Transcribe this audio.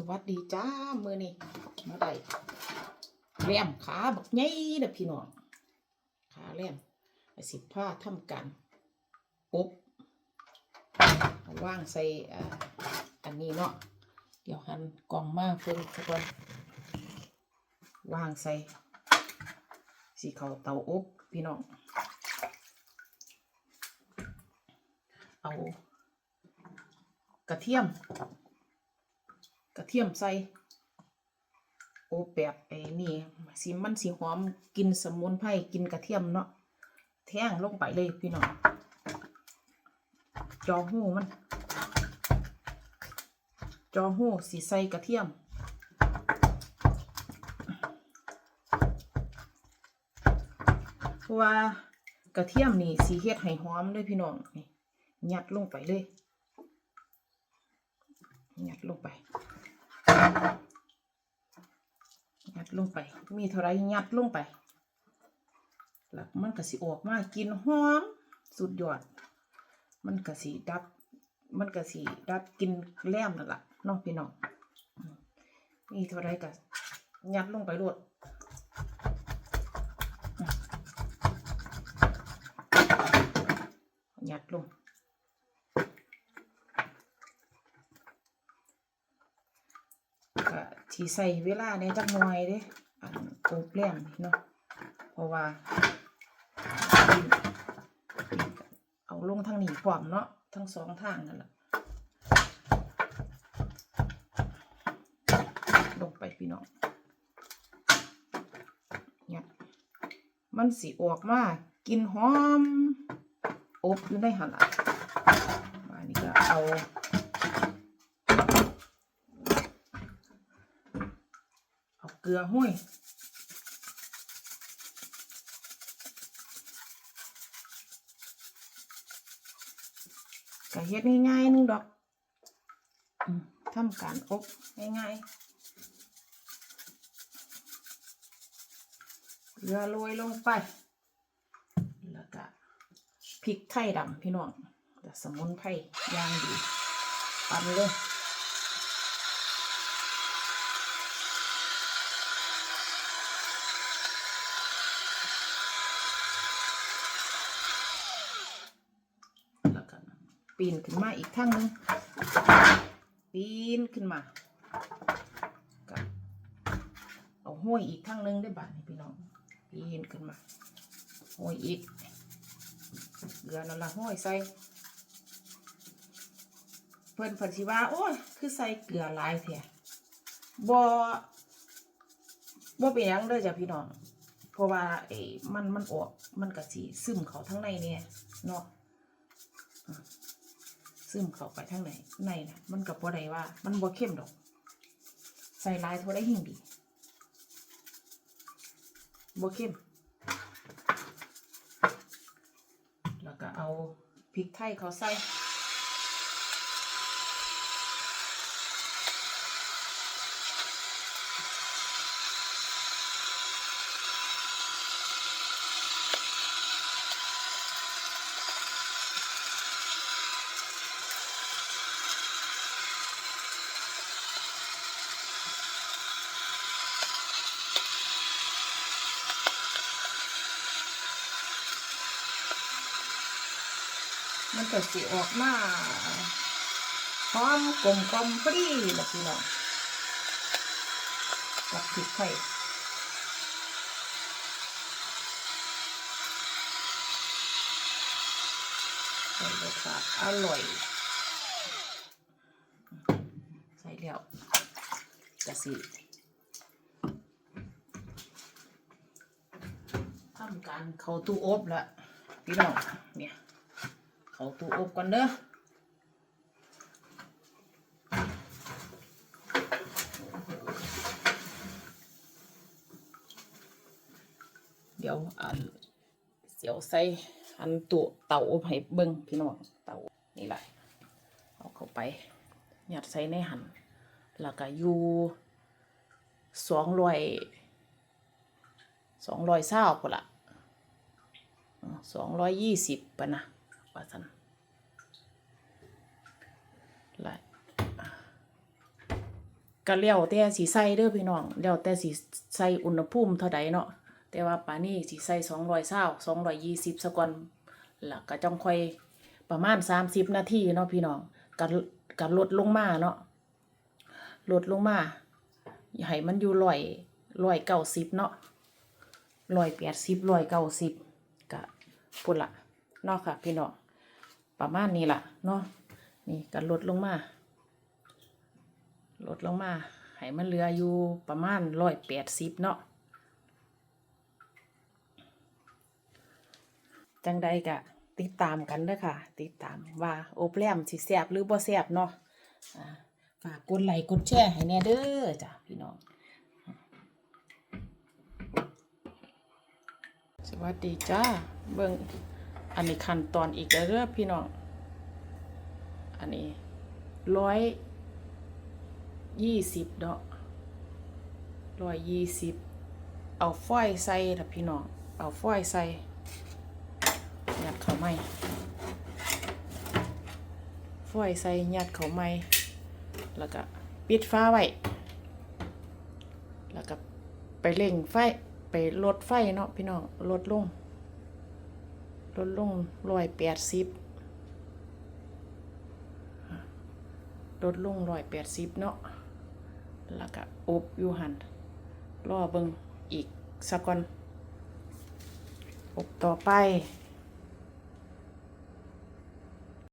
สวัสดีจ้ามือนี่มาได้แรมขาบักใหญ่เด้อพี่น้องขาแรมไปสิผ้าทำกันปุ๊บว่างใส่อันนี้เนาะเดี๋ยวหันกล่องมาเพิ่นทุกคนว่างใส่สีเขาเตาอบพี่น้องเอากระเทียม เทียมใส่โอแบบไอ้นี่สิมันสีหอมกินสมุนไพรกินกระเทียมเนาะแท่งลงไปเลยพี่น้องจอหูมัน จอหูสีใส่กระเทียมเพราะว่ากระเทียมนี่สีเฮ็ดให้หอมเลยพี่น้องนี่ยัดลงไปเลยยัดลงไป ยัดลงไป มีเท่าไรยัดลงไปแล้วมันก็สิออกมากินหอม สุดยอด มันก็สิดับ มันก็สิดับกินแล้มนั่นแหละน้องพี่น้องมีเท่าไรก็ยัดลงไปโลดยัดลง ก็ที่ใส่เวลาในจักหน่อยเด้อันโอบแล้มนี่เนาะเพราะว่า เอาลงทางนี้พร้อมเนาะทั้งสองทางนั่นแหละลงไปพี่น้องเนี่ยมันสิออกมากินหอม อบอยู่ในหันละมานี่ก็เอา เอาเก ลือห้วยก็เฮ็ดง่ายๆนึงดอกทำการอบง่ายๆเกลือโรยลงไป แล้วก็พริกไทยดำพี่น้องแต่สมุนไพรย่างดีปั่นเลย แล้วก็ ปีนขึ้นมาอีกข้างนึงปีนขึ้นมาก็เอาห้อยอีกข้างนึงได้บ้านี่พี่น้องปีนขึ้นมาห้อยอีกเกลือนั่นละห้อยใส่เพิ่นเพิ่นสิว่าโอ้ยคือใส่เกลือหลายแท้บ่บ่เป็นยังเด้อจ้ะพี่น้อง เพราะว่าเอ้มันมันออกมันก็สิซึมเข้าทั้งในเนี่ยเนาะ ซึมเข้าไปทางไหนในนะมันกับบ่ได้ว่า มันบ่เข้มดอก ใส่ลายเท่าได้ยิ่งดีบ่เข้มแล้วก็เอาพริกไทยเขาใส่ มันก็สิออกมาหอมกลมกลมพอดีล่ะพี่น้องกับพริกไทยใส่รสชาติอร่อย ใส่แล้วกะสิทำการเข้าตู้อบล้วพี่น้องเนี่ย เข้าตู้อบก่อนเด้อเดี๋ยวอันเสียวใส่อันตัวเตาอบให้เบิ่งพี่น้องเตานี่แหละเอาเข้าไปหยัดใส่ในหันแล้วก็อยู่สองร้อยสองร้อยเศร้าพอละสองร้อยยี่สิบปะนะ ว่าสันและก็แล้วแต่สิใส่เด้อพี่น้องแล้วแต่สิใส่อุณหภูมิเท่าใดเนาะแต่ว่าปานนี้สิใส่220 220ซะก่สิบสกอนล้วก็จังค่อยประมาณ30นาทีเนาะพี่น้องก็ก็ลดลงมาเนาะลดลงมาให้มันอยู่ร้อยร้อยเก้าสิบเนาะร้อยแปดสิบร้อยเก้าสิบก็พุ่นละ เนาะค่ะ พี่น้องประมาณนี้ล่ะเนาะนี่ก็ลดลงมาลดลงมาให้มันเหลืออยู่ประมาณร้อยแปดสิบเนาะจังใดกะติดตามกันเด้อค่ะ ติดตามว่าโอบแลมสิแซบหรือบ่แซบเนาะอ่าฝากกดไลค์กดแชร์ให้แน่เด้อจ้ะพี่น้อง สวัสดีจ้าเบิ่ง อันนี้ขั้นตอนอีกแล้วเด้อพี่น้อง อันนี้ร้อยยี่สิบเนาะร้อยยี่สิบเอาฝอยใส่ละพี่น้อง เอาฝอยใส่ยัดเขาไม่ฝอยใส่ยัดเขาไม่แล้วก็ปิดฟ้าไว้ แล้วก็ไปเร่งไฟ ไปลดไฟเนาะพี่น้องลดลง ลดลงร้อยแปดสิบลดลงร้อยแปดสิบเนาะ แล้วก็อบอยู่หันรอเบิงอีกสักก่อน อบต่อไป